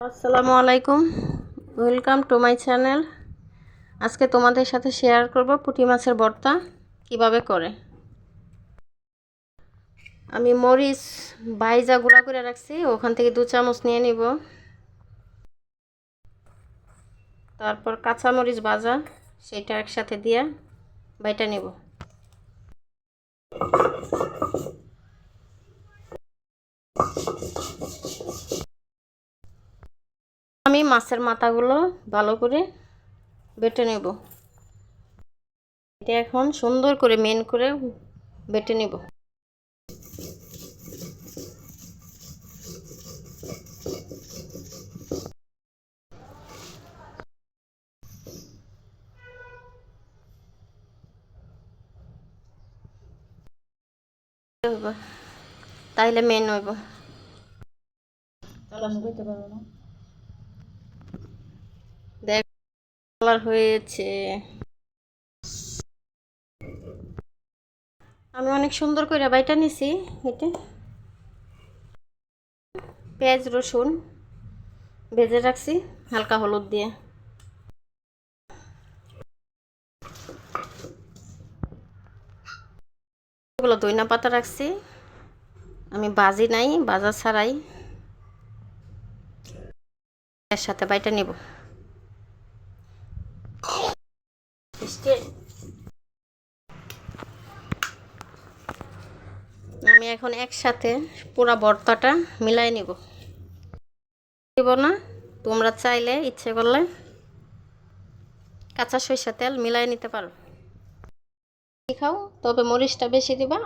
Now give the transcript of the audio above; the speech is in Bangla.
আসসালামু আলাইকুম। ওয়েলকাম টু মাই চ্যানেল আজকে তোমাদের সাথে শেয়ার করব পুঁটি মাছের ভর্তা কীভাবে করে। আমি মরিচ, বাইজা গুঁড়া করে রাখছি, ওখান থেকে দু চামচ নিয়ে নিব। তারপর কাঁচা মরিচ ভাজা, সেটা একসাথে দিয়ে বাইটা নিব। মাছের মাথাগুলো ভালো করে বেটে নেব। এটা এখন সুন্দর করে মেন করে বেটে নেব। তাইলে মেন হইব। দেখ কালার হয়েছে। আমি অনেক সুন্দর করে বাইটা নিছি, এটা। পেঁয়াজ, রসুন ভেজে রাখছি, হালকা হলুদ দিয়ে। এগুলো দইনা পাতা রাখছি। আমি বাজি নাই বাজার ছাড়াই। এর সাথে বাইটা নিব। আমি এখন একসাথে পুরা ভর্তাটা মিলাই নিব। দিব না, তোমরা চাইলে ইচ্ছে করলে কাঁচা সরিষা তেল মিলাই নিতে পারো। খাও, তবে মরিচটা বেশি দিবা